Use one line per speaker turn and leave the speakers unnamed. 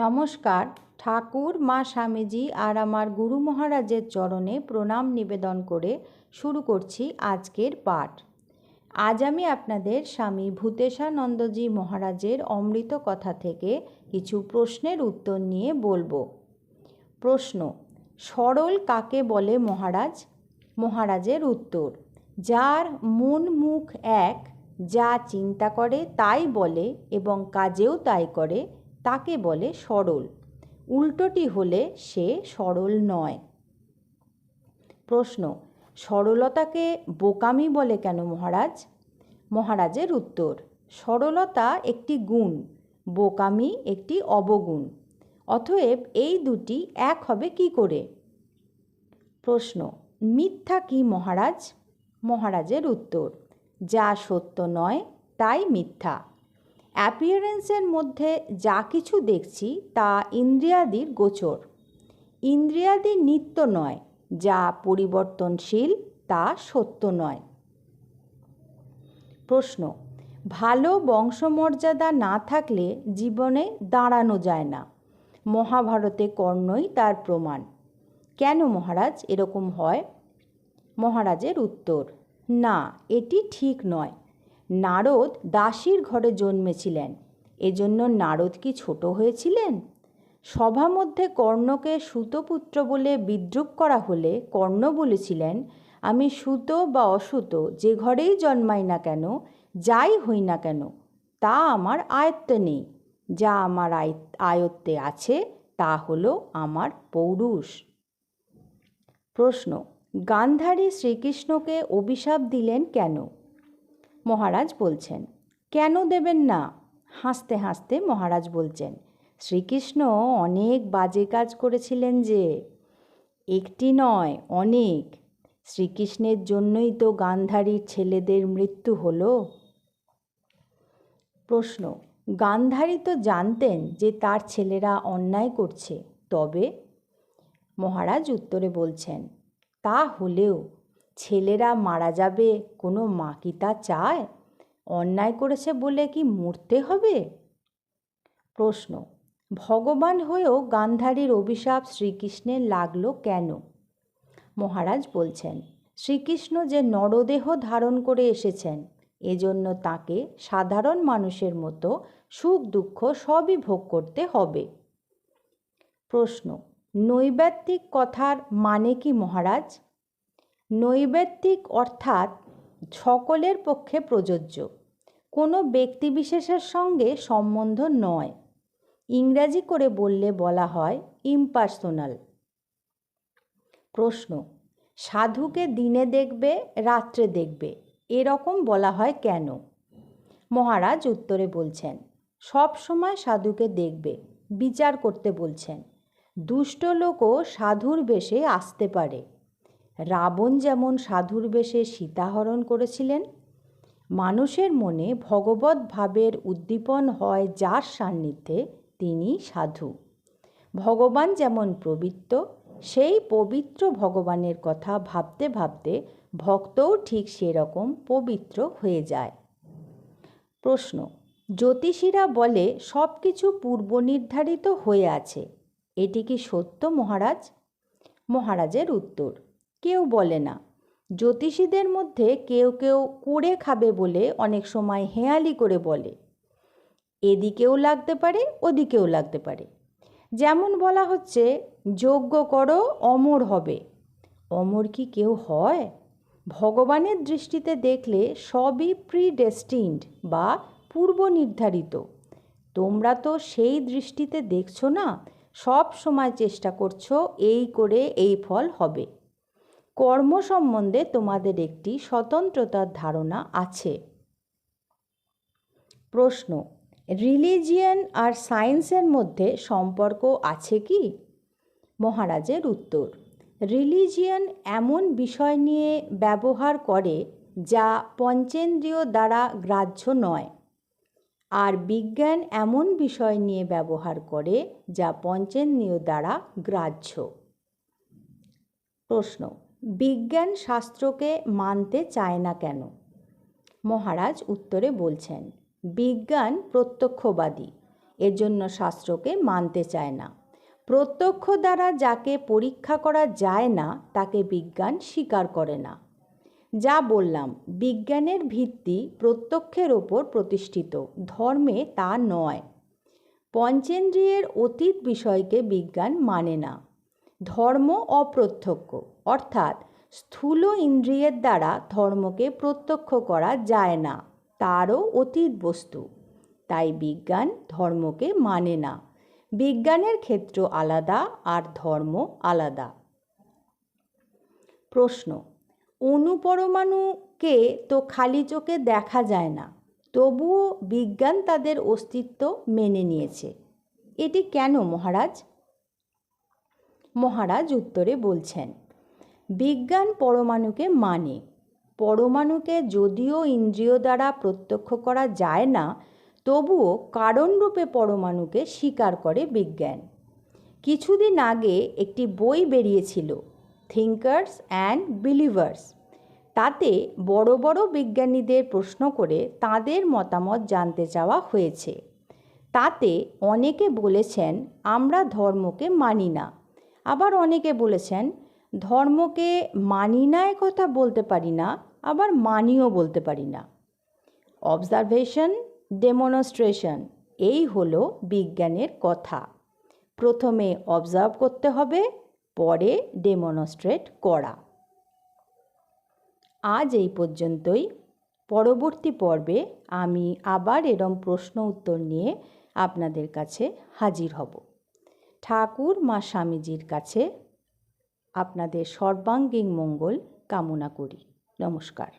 নমস্কার। ঠাকুর, মা স্বামীজি আর আমার গুরু মহারাজের চরণে প্রণাম নিবেদন করে শুরু করছি আজকের পাঠ। আজ আমি আপনাদের স্বামী ভূতেশানন্দজি মহারাজের অমৃত কথা থেকে কিছু প্রশ্নের উত্তর নিয়ে বলব। প্রশ্ন, সরল কাকে বলে মহারাজ? মহারাজের উত্তর, যার মন মুখ এক, যা চিন্তা করে তাই বলে এবং কাজেও তাই করে তাকে বলে সরল। উল্টোটি হলে সে সরল নয়। প্রশ্ন, সরলতাকে বোকামি বলে কেন মহারাজ? মহারাজের উত্তর, সরলতা একটি গুণ, বোকামি একটি অবগুণ। অতএব এই দুটি এক হবে কি করে? প্রশ্ন, মিথ্যা কি মহারাজ? মহারাজের উত্তর, যা সত্য নয়, তাই মিথ্যা। অ্যাপিয়ারেন্সের মধ্যে যা কিছু দেখছি তা ইন্দ্রিয়াদির গোচর। ইন্দ্রিয়াদি নিত্য নয়, যা পরিবর্তনশীল তা সত্য নয়। প্রশ্ন, ভালো বংশমর্যাদা না থাকলে জীবনে দাঁড়ানো যায় না। মহাভারতে কর্ণই তার প্রমাণ। কেন মহারাজ এরকম হয়? মহারাজের উত্তর, না, এটি ঠিক নয়। নারদ দাসীর ঘরে জন্মেছিলেন। এজন্য নারদ কি ছোট হয়েছিলেন? সভা মধ্যে কর্ণকে সুতপুত্র বলে বিদ্রুপ করা হলে কর্ণ বলেছিলেন, আমি সুত বা অসুত, যে ঘরেই জন্মাই না কেন, যাই হই না কেন, তা আমার আয়ত্তে নেই। যা আমার আয়ত্তে আছে, তা হলো আমার পৌরুষ। প্রশ্ন, গান্ধারী শ্রীকৃষ্ণকে অভিশাপ দিলেন কেন? মহারাজ বলছেন, কেন দেবেন না? হাসতে হাসতে মহারাজ বলছেন, শ্রীকৃষ্ণ অনেক বাজে কাজ করেছিলেন যে, একটি নয়, অনেক। শ্রীকৃষ্ণের জন্যই তো গান্ধারীর ছেলেদের মৃত্যু হলো। প্রশ্ন, গান্ধারী তো জানতেন যে তার ছেলেরা অন্যায় করছে, তবে? মহারাজ উত্তরে বলছেন, তা হলেও ছেলেরা মারা যাবে, কোনো মা কি তা চায়? অন্যায় করেছে বলে কি মরতে হবে? প্রশ্ন, ভগবান হয়েও গান্ধারীর অভিশাপ শ্রীকৃষ্ণের লাগল কেন? মহারাজ বলছেন, শ্রীকৃষ্ণ যে নরদেহ ধারণ করে এসেছেন, এজন্য তাকে সাধারণ মানুষের মতো সুখ দুঃখ সবই ভোগ করতে হবে। প্রশ্ন, নৈবাত্তিক কথার মানে কি মহারাজ? নৈবেত্তিক অর্থাৎ সকলের পক্ষে প্রযোজ্য। কোনো ব্যক্তিবিশেষের সঙ্গে সম্বন্ধ নয়। ইংরাজি করে বললে বলা হয় ইম্পার্সোনাল প্রশ্ন, সাধুকে দিনে দেখবে, রাত্রে দেখবে, এরকম বলা হয় কেন? মহারাজ উত্তরে বলছেন, সব সময় সাধুকে দেখবে, বিচার করতে বলছেন। দুষ্ট লোকও সাধুর বেশে আসতে পারে। রাবণ যেমন সাধুর বেশে সীতাহরণ করেছিলেন, মানুষের মনে ভগবত ভাবের উদ্দীপন হয় যার সান্নিধ্যে তিনি সাধু। ভগবান যেমন পবিত্র সেই পবিত্র ভগবানের কথা ভাবতে ভাবতে ভক্তও ঠিক সেরকম পবিত্র হয়ে যায়। প্রশ্ন, জ্যোতিষীরা বলে সব কিছু পূর্বনির্ধারিত হয়ে আছে, এটি কি সত্য মহারাজ? মহারাজের উত্তর কেউ বলে না। জ্যোতিষীদের মধ্যে কেউ কেউ করে খাবে বলে অনেক সময় হেঁয়ালি করে বলে। এদিকেও লাগতে পারে, ওদিকেও লাগতে পারে। যেমন বলা হচ্ছে, যজ্ঞ করো, অমর হবে। অমর কি কেউ হয়? ভগবানের দৃষ্টিতে দেখলে সবই প্রিডেস্টিন্ড বা পূর্ব নির্ধারিত তোমরা তো সেই দৃষ্টিতে দেখছ না, সব সময় চেষ্টা করছ এই করে এই ফল হবে। কর্ম সম্বন্ধে তোমাদের একটি স্বতন্ত্রতার ধারণা আছে। প্রশ্ন, রিলিজিয়ান আর সায়েন্সের মধ্যে সম্পর্ক আছে কি? মহারাজের উত্তর, রিলিজিয়ান এমন বিষয় নিয়ে ব্যবহার করে যা পঞ্চেন্দ্রিয় দ্বারা গ্রাহ্য নয়। আর বিজ্ঞান এমন বিষয় নিয়ে ব্যবহার করে যা পঞ্চেন্দ্রিয় দ্বারা গ্রাহ্য। প্রশ্ন বিজ্ঞান শাস্ত্রকে মানতে চায় না কেন? মহারাজ উত্তরে বলছেন, বিজ্ঞান প্রত্যক্ষবাদী এজন্য শাস্ত্রকে মানতে চায় না। প্রত্যক্ষ দ্বারা যাকে পরীক্ষা করা যায় না, তাকে বিজ্ঞান স্বীকার করে না। যা বললাম, বিজ্ঞানের ভিত্তি প্রত্যক্ষের ওপর প্রতিষ্ঠিত, ধর্মে তা নয়। পঞ্চেন্দ্রিয়ের অতীত বিষয়কে বিজ্ঞান মানে না। ধর্ম অপ্রত্যক্ষ, অর্থাৎ স্থূল ইন্দ্রিয়ের দ্বারা ধর্মকে প্রত্যক্ষ করা যায় না, তারও অতীত বস্তু। তাই বিজ্ঞান ধর্মকে মানে না। বিজ্ঞানের ক্ষেত্র আলাদা আর ধর্ম আলাদা। প্রশ্ন, অনুপরমাণুকে তো খালি চোখে দেখা যায় না, তবুও বিজ্ঞান তাদের অস্তিত্ব মেনে নিয়েছে। এটি কেন মহারাজ? মহারাজ উত্তরে বলছেন, বিজ্ঞান পরমাণুকে মানে পরমাণুকে যদিও ইন্দ্রিয় দ্বারা প্রত্যক্ষ করা যায় না, তবুও কারণরূপে পরমাণুকে স্বীকার করে বিজ্ঞান। কিছুদিন আগে একটি বই বেরিয়েছিল থিঙ্কার্স অ্যান্ড বিলিভার্স তাতে বড় বড় বিজ্ঞানীদের প্রশ্ন করে তাদের মতামত জানতে চাওয়া হয়েছে। তাতে অনেকে বলেছেন, আমরা ধর্মকে মানি না। আবার অনেকে বলেছেন, ধর্মকে মানি না কথা বলতে পারি না, আবার মানিও বলতে পারি না। অবজারভেশন ডেমনস্ট্রেশন এই হলো বিজ্ঞানের কথা। প্রথমে অবজার্ভ করতে হবে, পরে ডেমনস্ট্রেট করা। আজ এই পর্যন্তই। পরবর্তী পর্বে আমি আবার এরম প্রশ্ন উত্তর নিয়ে আপনাদের কাছে হাজির হব। ঠাকুর মা স্বামীজির কাছে আপনাদের সর্বাঙ্গীন মঙ্গল কামনা করি। নমস্কার।